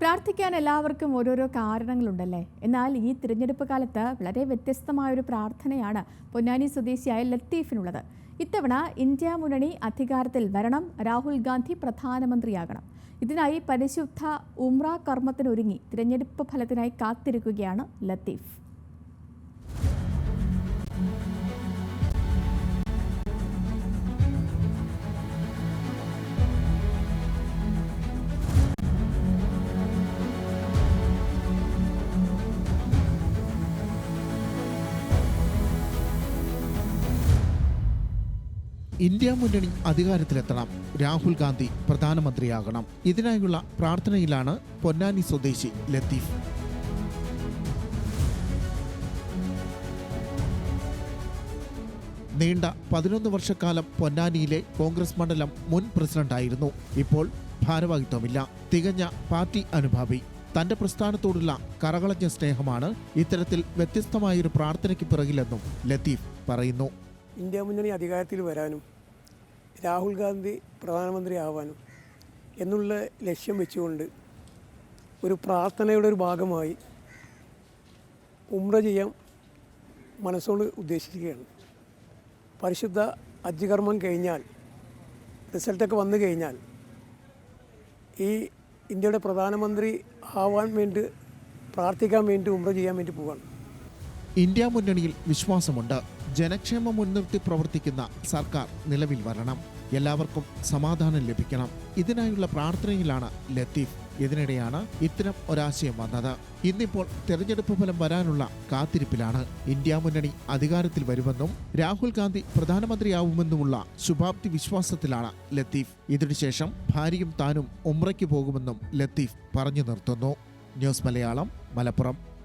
പ്രാർത്ഥിക്കാൻ എല്ലാവർക്കും ഓരോരോ കാരണങ്ങളുണ്ടല്ലേ? എന്നാൽ ഈ തിരഞ്ഞെടുപ്പ് കാലത്ത് വളരെ വ്യത്യസ്തമായൊരു പ്രാർത്ഥനയാണ് പൊന്നാനി സ്വദേശിയായ ലത്തീഫിനുള്ളത്. ഇത്തവണ ഇന്ത്യ മുന്നണി അധികാരത്തിൽ വരണം രാഹുൽ ഗാന്ധി പ്രധാനമന്ത്രിയാകണം. ഇതിനായി പരിശുദ്ധ ഉമ്ര കർമ്മത്തിനൊരുങ്ങി തിരഞ്ഞെടുപ്പ് ഫലത്തിനായി കാത്തിരിക്കുകയാണ് ലത്തീഫ്. ഇന്ത്യ മുന്നണി അധികാരത്തിലെത്തണം. രാഹുൽ ഗാന്ധി പ്രധാനമന്ത്രിയാകണം. ഇതിനായുള്ള പ്രാർത്ഥനയിലാണ് പൊന്നാനി സ്വദേശി ലത്തീഫ്. നീണ്ട പതിനൊന്ന് വർഷക്കാലം പൊന്നാനിയിലെ കോൺഗ്രസ് മണ്ഡലം മുൻ പ്രസിഡന്റായിരുന്നു. ഇപ്പോൾ ഭാരവാഹിത്വമില്ല. തികഞ്ഞ പാർട്ടി അനുഭാവി. തന്റെ പ്രസ്ഥാനത്തോടുള്ള കറകളഞ്ഞ സ്നേഹമാണ് ഇത്തരത്തിൽ വ്യത്യസ്തമായൊരു പ്രാർത്ഥനയ്ക്ക് പിറകിലെന്നും ലത്തീഫ് പറയുന്നു. ഇന്ത്യ മുന്നണി അധികാരത്തിൽ വരാനും രാഹുൽ ഗാന്ധി പ്രധാനമന്ത്രി ആവാനും എന്നുള്ള ലക്ഷ്യം വെച്ചുകൊണ്ട് ഒരു പ്രാർത്ഥനയുടെ ഒരു ഭാഗമായി ഉമ്ര ചെയ്യാൻ മനസ്സോട് ഉദ്ദേശിക്കുകയാണ് പരിശുദ്ധ അജ്ജകർമ്മം കഴിഞ്ഞാൽ റിസൾട്ടൊക്കെ വന്നു കഴിഞ്ഞാൽ ഈ ഇന്ത്യയുടെ പ്രധാനമന്ത്രി ആവാൻ വേണ്ടി പ്രാർത്ഥിക്കാൻ വേണ്ടി ഉമ്ര ചെയ്യാൻ വേണ്ടി പോവാണ്. ഇന്ത്യ മുന്നണിയിൽ വിശ്വാസമുണ്ട്. ജനക്ഷേമം മുൻനിർത്തി പ്രവർത്തിക്കുന്ന സർക്കാർ നിലവിൽ വരണം. എല്ലാവർക്കും സമാധാനം ലഭിക്കണം. ഇതിനായുള്ള പ്രാർത്ഥനയിലാണ് ലത്തീഫ്. ഇതിനിടെയാണ് ഇത്തരം ഒരാശയം വന്നത്. ഇന്നിപ്പോൾ തെരഞ്ഞെടുപ്പ് ഫലം വരാനുള്ള കാത്തിരിപ്പിലാണ്. ഇന്ത്യ മുന്നണി അധികാരത്തിൽ വരുമെന്നും രാഹുൽ ഗാന്ധി പ്രധാനമന്ത്രിയാവുമെന്നുമുള്ള ശുഭാപ്തി വിശ്വാസത്തിലാണ് ലത്തീഫ്. ഇതിനുശേഷം ഭാര്യയും താനും ഉമ്രയ്ക്ക് പോകുമെന്നും ലത്തീഫ് പറഞ്ഞു നിർത്തുന്നു. ന്യൂസ് മലയാളം മലപ്പുറം.